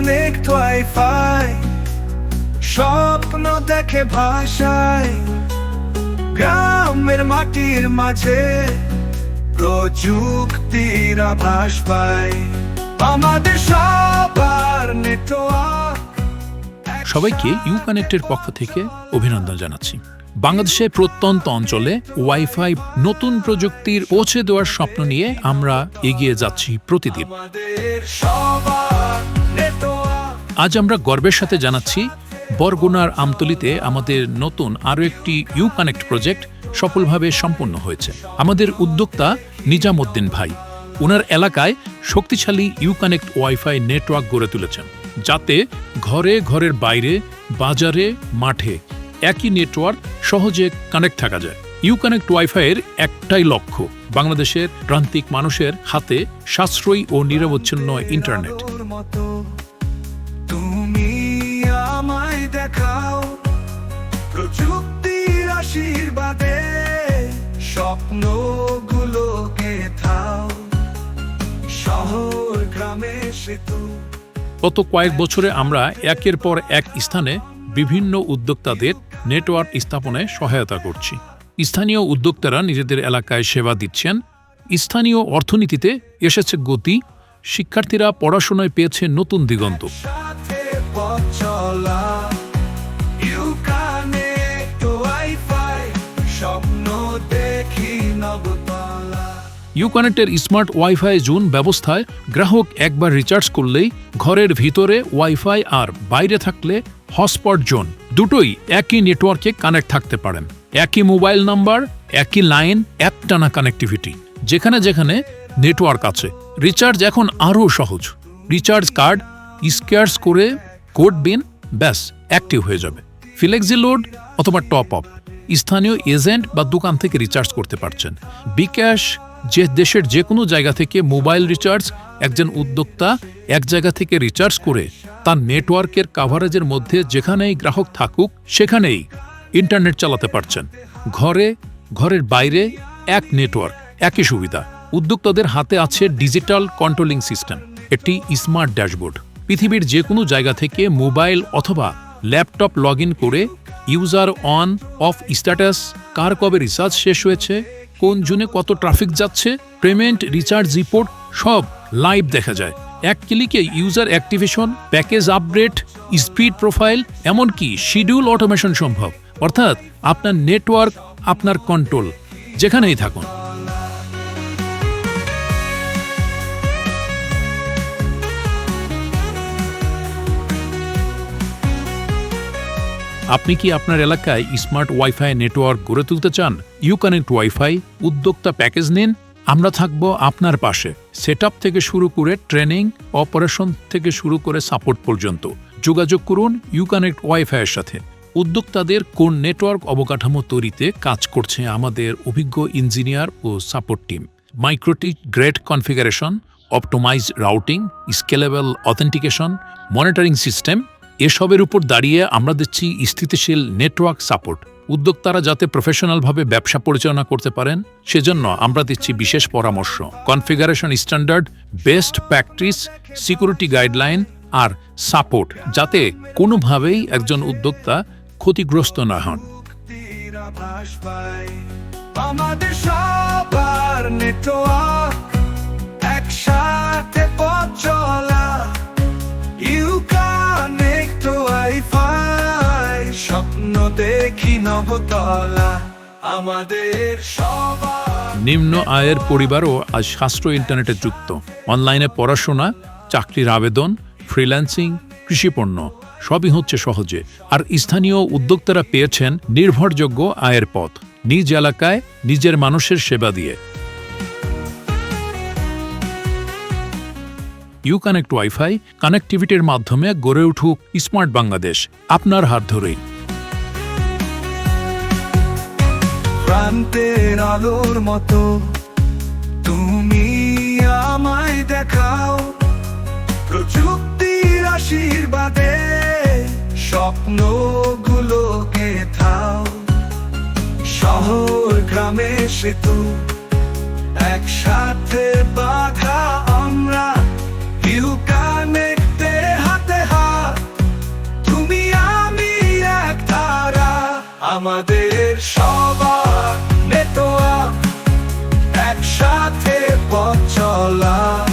Connect wifi স্বপ্ন দেখে ভাষায় গ্রামের মাটির মাঝে প্রযুক্তির আভাস পায় আমাদের সবার নেটওয়ার্ক সবাইকে ইউ কানেক্টের পক্ষ থেকে অভিনন্দন জানাচ্ছি। বাংলাদেশের প্রত্যন্ত অঞ্চলে ওয়াইফাই নতুন প্রযুক্তির পৌঁছে দেওয়ার স্বপ্ন নিয়ে আমরা এগিয়ে যাচ্ছি প্রতিদিন। আজ আমরা গর্বের সাথে জানাচ্ছি, বরগুনার আমতলিতে আমাদের নতুন আরও একটি ইউ কানেক্ট প্রজেক্ট সফলভাবে সম্পন্ন হয়েছে। আমাদের উদ্যোক্তা নিজামুদ্দিন ভাই ওনার এলাকায় শক্তিশালী ইউ কানেক্ট ওয়াইফাই নেটওয়ার্ক গড়ে তুলেছেন, যাতে ঘরে ঘরের বাইরে, বাজারে, মাঠে একই নেটওয়ার্ক সহজে কানেক্ট থাকা যায়। ইউ কানেক্ট ওয়াইফাইয়ের একটাই লক্ষ্য, বাংলাদেশের প্রান্তিক মানুষের হাতে সাশ্রয়ী ও নিরবচ্ছিন্ন ইন্টারনেট তুমি আমায় দেখাও প্রযুক্তির আশীর্বাদে থাও শহর, গ্রামে সেতু। গত কয়েক বছরে আমরা একের পর এক স্থানে বিভিন্ন উদ্যোক্তাদের নেটওয়ার্ক স্থাপনে সহায়তা করছি। স্থানীয় উদ্যোক্তারা নিজেদের এলাকায় সেবা দিচ্ছেন। স্থানীয় অর্থনীতিতে এসেছে গতি। শিক্ষার্থীরা পড়াশোনায় পেয়েছে নতুন দিগন্ত। ইউকানেক্টের স্মার্ট ওয়াইফাই জোন ব্যবস্থায় গ্রাহক একবার রিচার্জ করলেই ঘরের ভিতরে ওয়াইফাই আর বাইরে থাকলে হটস্পট জোন দুটোই একই নেটওয়ার্কে কানেক্ট থাকতে পারেন। একই মোবাইল নাম্বার একই লাইন এক টানা কানেক্টিভিটি যেখানে যেখানে নেটওয়ার্ক আছে। রিচার্জ এখন আরও সহজ। রিচার্জ কার্ড স্ক্যার্স করে কোড বিন, ব্যাস, অ্যাক্টিভ হয়ে যাবে। ফ্লেক্সি লোড অথবা টপ আপ স্থানীয় এজেন্ট বা দোকান থেকে রিচার্জ করতে পারছেন। বিকাশ যে দেশের যে কোনো জায়গা থেকে মোবাইল রিচার্জ একজন উদ্যোক্তা এক জায়গা থেকে রিচার্জ করে তার নেটওয়ার্কের কাভারেজের মধ্যে যেখানেই গ্রাহক থাকুক, সেখানেই ইন্টারনেট চালাতে পারছেন। ঘরে, ঘরের বাইরে এক নেটওয়ার্ক একই সুবিধা। উদ্যোক্তাদের হাতে আছে ডিজিটাল কন্ট্রোলিং সিস্টেম একটি স্মার্ট ড্যাশবোর্ড পৃথিবীর যে কোনো জায়গা থেকে মোবাইল অথবা ল্যাপটপ লগ করে ইউজার অন, অফ স্ট্যাটাস, কার কবে রিচার্জ শেষ হয়েছে, কোন জুনে কত ট্রাফিক যাচ্ছে, পেমেন্ট, রিচার্জ, রিপোর্ট, সব লাইভ দেখা যায়। এক ক্লিকে user activation, package update, speed profile, এমনকি শিডিউল অটোমেশন সম্ভব। অর্থাৎ আপনার নেটওয়ার্ক, আপনার কন্ট্রোল। যেখানেই থাকুন। আপনি কি আপনার এলাকায় স্মার্ট ওয়াইফাই নেটওয়ার্ক গড়ে তুলতে চান? ইউ কানেক্ট ওয়াইফাই উদ্যোক্তা প্যাকেজ নিন, আমরা থাকব আপনার পাশে। সেট থেকে শুরু করে ট্রেনিং অপারেশন থেকে শুরু করে সাপোর্ট পর্যন্ত। যোগাযোগ করুন ইউ কানেক্ট ওয়াইফাইয়ের সাথে। উদ্যোক্তাদের কোন নেটওয়ার্ক অবকাঠামো তৈরিতে কাজ করছে আমাদের অভিজ্ঞ ইঞ্জিনিয়ার ও support team MikroTik grade configuration optimise routing scalable authentication monitoring system এসবের উপর দাঁড়িয়ে আমরা দিচ্ছি স্থিতিশীল নেটওয়ার্ক সাপোর্ট। উদ্যোক্তারা যাতে প্রফেশনালভাবে ব্যবসা পরিচালনা করতে পারেন, সেজন্য আমরা দিচ্ছি বিশেষ পরামর্শ। Configuration standard best practice security guideline আর সাপোর্ট যাতে কোনোভাবেই একজন উদ্যোক্তা ক্ষতিগ্রস্ত না হন। আমাদের সবার নেটওয়ার্ক একসাথে পথ চলা। দেখি নবতলা আমাদের সবার। নিম্ন আয়ের পরিবারও আজ সাশ্রয় ইন্টারনেটে যুক্ত। অনলাইনে পড়াশোনা, চাকরির আবেদন, ফ্রিল্যান্সিং কৃষিপণ্য সবই হচ্ছে সহজে। আর স্থানীয় উদ্যোক্তারা পেয়েছেন নির্ভরযোগ্য আয়ের পথ, নিজ এলাকায় নিজের মানুষের সেবা দিয়ে। ইউ কানেক্ট ওয়াইফাই কানেক্টিভিটির মাধ্যমে গড়ে উঠুক স্মার্ট বাংলাদেশ আপনার হাত ধরেই। প্রান্তের আলোর মতো। তুমি আমায় দেখাও প্রযুক্তির আশীর্বাদে স্বপ্নগুলোকে থাও শহর, গ্রামে, সেতু, একসাথে বাধা আমরা। ইউ কানেক্টে হাতে হাত। তুমি আমি এক তারা আমাদের একসাথে পথ চলা।